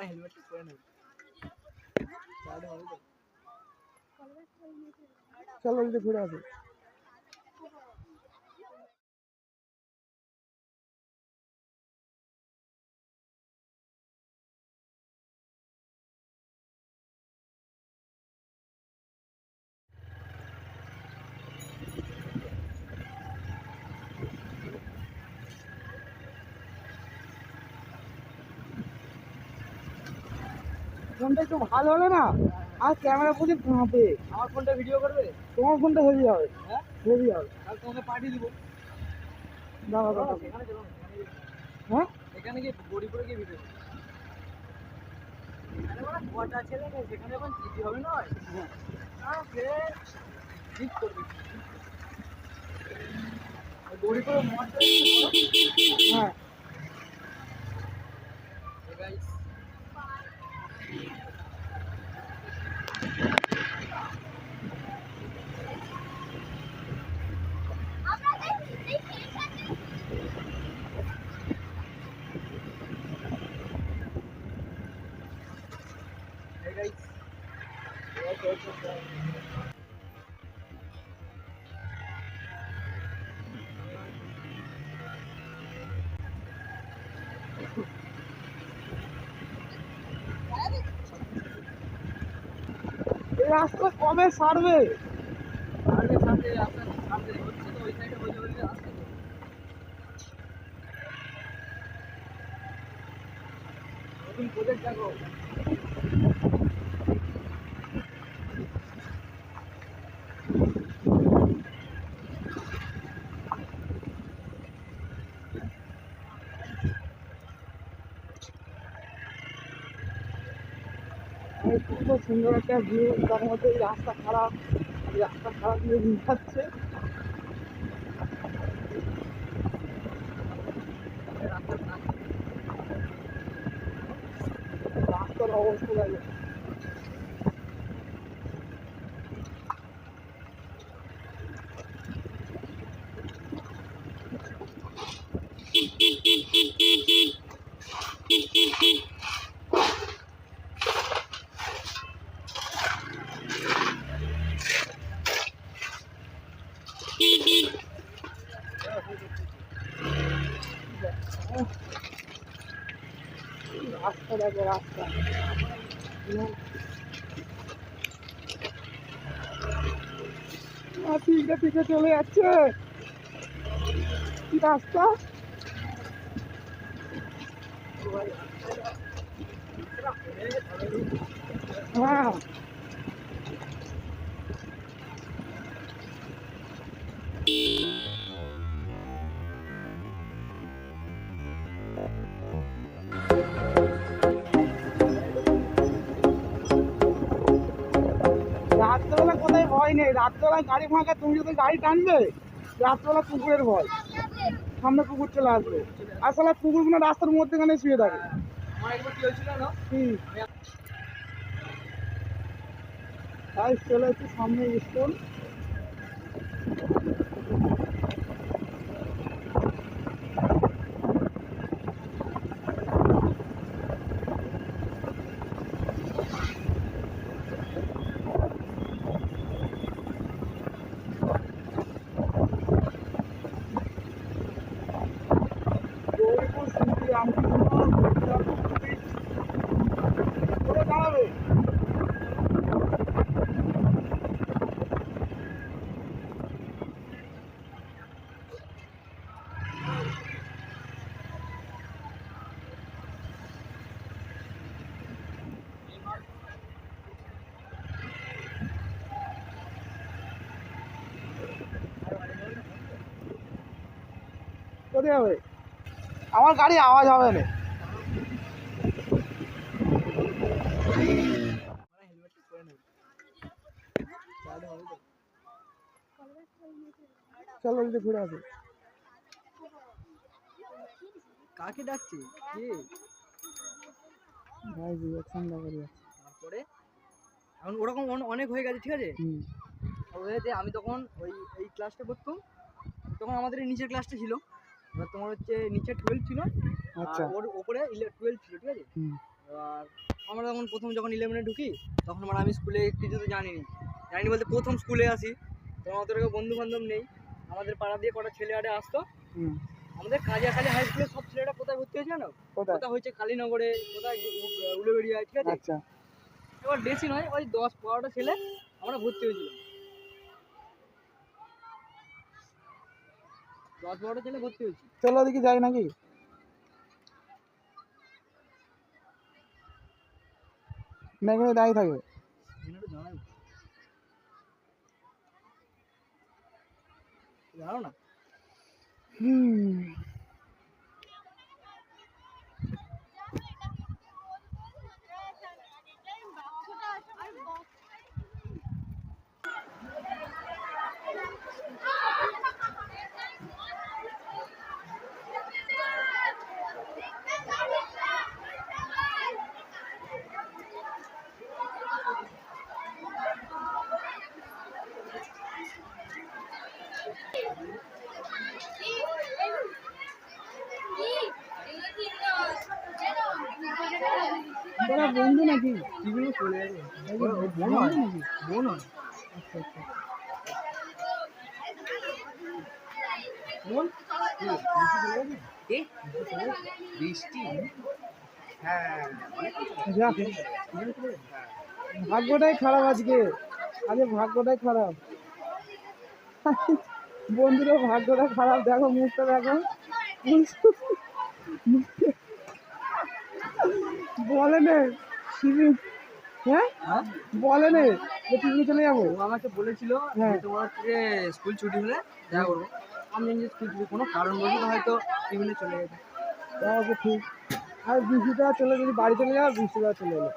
হেলমেটটা পরে নেব চলো যদি ঘুরে আসি ফোনটা একটু ভালো হলে না? আর ক্যামেরা প্রতি কাঁপে। আমার ফোনটা ভিডিও করবে? তোমার ফোনটা হেভি হবে। হ্যাঁ? হেভি হবে। তাহলে তোমাকে পাঠিয়ে দিব। দাঁড়া দাঁড়া হ্যাঁ? এখানে বড়ি করে। গিয়ে ভিডিও কটা ছেলে সেখানে এখন জিতি হবে নয়? হ্যাঁ ঠিক করবে। মদ হ্যাঁ। রাস্তা কবে সারবে সামনে সামনে আপনার সামনে হচ্ছে তো ওই সাইডে হয়ে যাবে আসতে তো নতুন প্রজেক্ট দেখো এই কত সুন্দর একটা ভিউ তার মধ্যে রাস্তা খারাপ রাস্তা খারাপ দিয়ে যাচ্ছে রাস্তার অবস্থা লাগে রাস্তা দেখো রাস্তা পিঠে পিঠে চলে যাচ্ছে কি রাস্তা হ্যাঁ রাত্রেবেলা নেই। রাত্রেবেলা গাড়ি ফাঁকা তুমি যদি গাড়ি টানবে, রাত্রেবেলা পুকুরের ভয়। সামনে পুকুর চলে আসবে। আসলে কুকুরগুলো রাস্তার মধ্যে মধ্যেখানে শুয়ে থাকে। তাই চলে একটু সামনে স্কুল কোথায় হবে আমার গাড়ি আওয়াজ হবে না। চলো যদি ঘুরে আসি। কাকে ডাকছে? কে? ভাই তারপরে? এখন ওরকম অনেক হয়ে গেছে ঠিক আছে? আমি তখন ওই এই ক্লাসটা করতাম তখন আমাদের এই নিচের ক্লাসটা ছিল। এবার তোমার হচ্ছে নিচে টুয়েলভ ছিল আচ্ছা। আর ওর ওপরে টুয়েলভ ছিল ঠিক আছে? আর প্রথম যখন ইলেভেনে ঢুকি তখন মানে আমি স্কুলে কিছু তো জানিনি। জানিনি বলতে প্রথম স্কুলে আসি তখন অত টাকা বন্ধু বান্ধব নেই। আমাদের পাড়া দিয়ে কটা ছেলে আরে আসতো। আমাদের কাজিয়াখালী হাই স্কুলের সব ছেলেরা কোথায় ভর্তি হয়েছে জানো? কোথায়? কোথায় হয়েছে কালীনগরে কোথায় উলেবেড়িয়া ঠিক আছে? আচ্ছা। এবার বেশি নয় ওই দশ বারোটা ছেলে আমরা ভর্তি হয়েছিলাম দশ বারোটা ছেলে ভর্তি হয়েছি চলো দেখি যাই নাকি? না এখানে দাঁড়িয়ে থাকবে। জানো না। হুম তোরা বন্ধু নাকি টিভিও ভাগ্যটাই খারাপ আজকে। আজকে ভাগ্যটাই খারাপ। বন্ধুরা ভাগ্যটা খারাপ দেখো মুখটা দেখো। বলে নে হ্যাঁ? হ্যাঁ? বলে নে যে চলে যাব। আমাকে বলেছিল হ্যাঁ। তোমার হচ্ছে স্কুল ছুটি হলে দেখা করব। আমি যে স্কুল ছুটি কোনো কারণ বলতে হয়তো টিভিনে চলে যেতে তাও ঠিক। আর বৃষ্টিটা চলে যদি বাড়ি চলে যাও বৃষ্টিটা চলে এলো।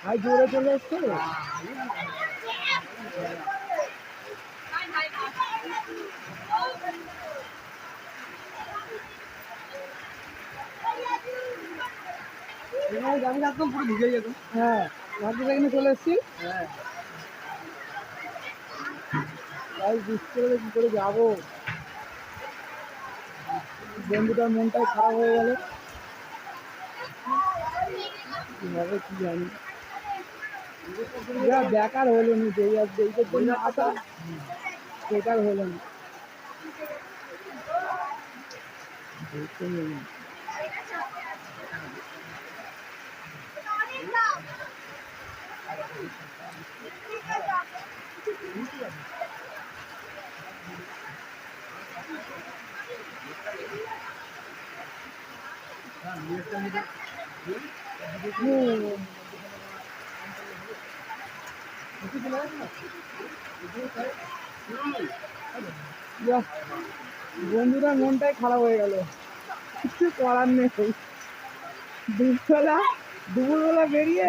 ভাই জোরে চলে এসছে? হ্যাঁ এখানে চলে এসছি হ্যাঁ কি করে বন্ধুটার মনটাই খারাপ হয়ে গেল কি হবে জানি যা বেকার হলো নি যে এইটার জন্য আসা হলো না দেখতে নেই। হুম। যা, বন্ধুরা মনটাই খারাপ হয়ে গেল। কিছু করার নেই। দুপুরবেলা দুপুরবেলা বেরিয়ে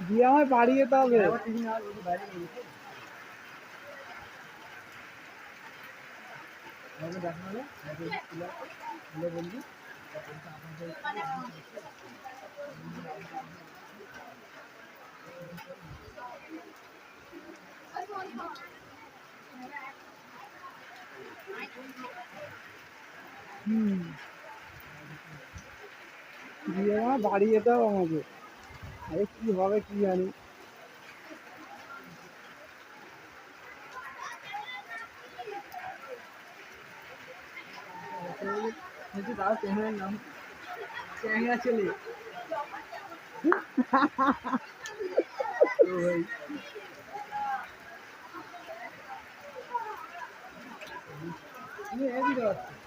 দিয়ে আমায় বাড়ি যেতে হবে হুম। দিয়ে আমার বাড়ি যেতে হবে। আরে কি হবে কি জানি কিন্তু তার চ্যানেলের নাম চ্যাংরা ছেলে তো ভাই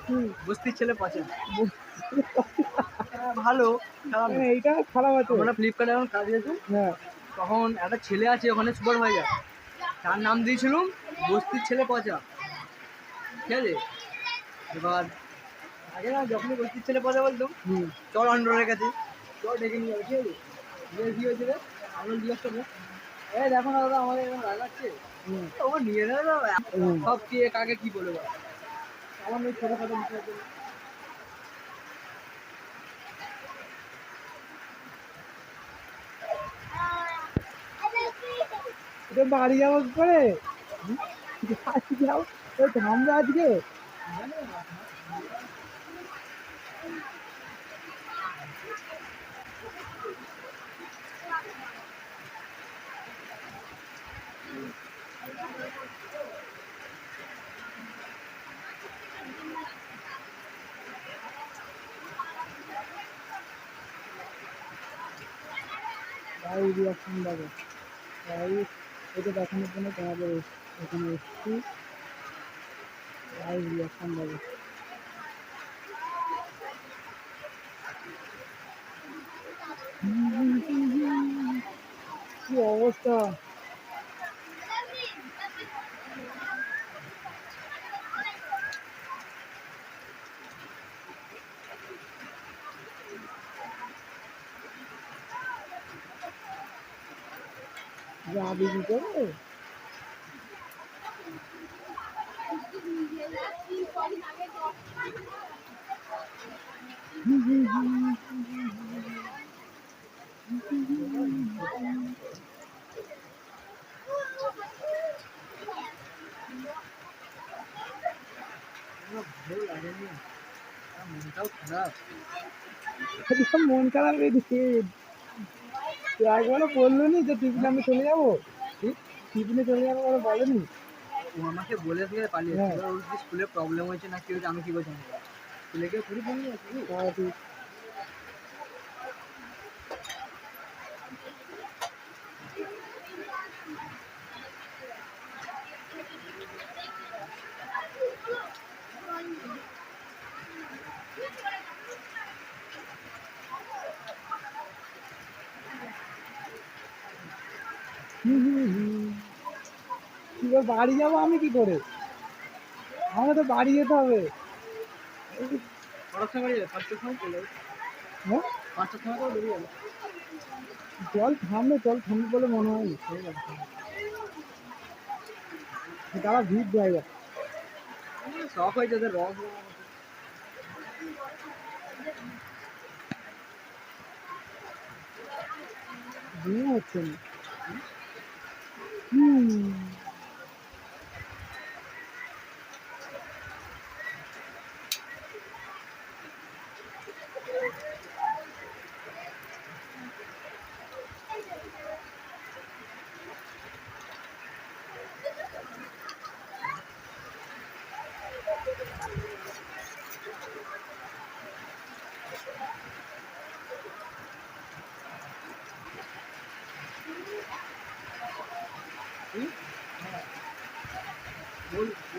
হুম বস্তির ছেলে পাচন ভালো। না। এইটা খারাপ আছে। আমরা ফ্লিপকার্টে এখন কাজ আছে। হ্যাঁ। তখন একটা ছেলে আছে ওখানে সুপারভাইজার তার নাম দিয়েছিলাম বস্তির ছেলে পচা। ঠিক আছে? এবার আগে না যখনই বস্তির ছেলে পচা বলতো হুম। চল অন্ডরের কাছে। চল ডেকে নিয়ে যাবে ঠিক আছে? দিয়ে কি হয়েছিল আমি জিজ্ঞেস করব এই দেখো না দাদা আমাদের এরকম রাগাচ্ছে ও নিয়ে নেবে সব কে কাকে কি বলে আমার ওই ছোটোখাটো বিষয় এটা বাড়ি যাব করে যাও থামবে আজকে তাই রিয়াকশন দেবে। তাই এটা দেখানোর জন্য তোমাদের এখানে এসছি। লাইভ রিয়াকশন দেবে। কি অবস্থা? ভালো লাগেনি আমার মনটাও খারাপ মন খারাপ একবারও বলল নি যে টিফিনে আমি চলে যাব? টিফিনে চলে যাব বলে বলেনি? ও আমাকে বলে দিয়ে পালিয়ে হ্যাঁ। ওর স্কুলে প্রবলেম হয়েছে না কি হয়েছে? আমি কি বলছি গিয়ে পুরো ফোন নিয়ে আসবি তাও ঠিক হুম, হুম, হুম। করে বাড়ি যাব আমি কি করে? আমাকে তো বাড়ি যেতে হবে। হ্যাঁ? জল থামবে জল থামবে বলে মনে হয় তারা ভিড় জায়গা শখ হয়েছে ওদের রস ঘুম হচ্ছে না। হুম বল তাই তাকে রিয়াকশন দেবে হুম? তাই তাই রিয়াকশনটা দেখো তুমি বলে তো যেটা তোমরা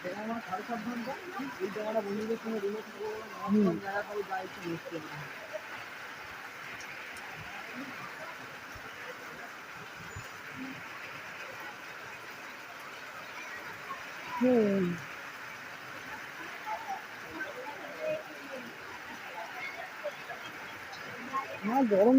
আমি এখানে কেন বারো তেরো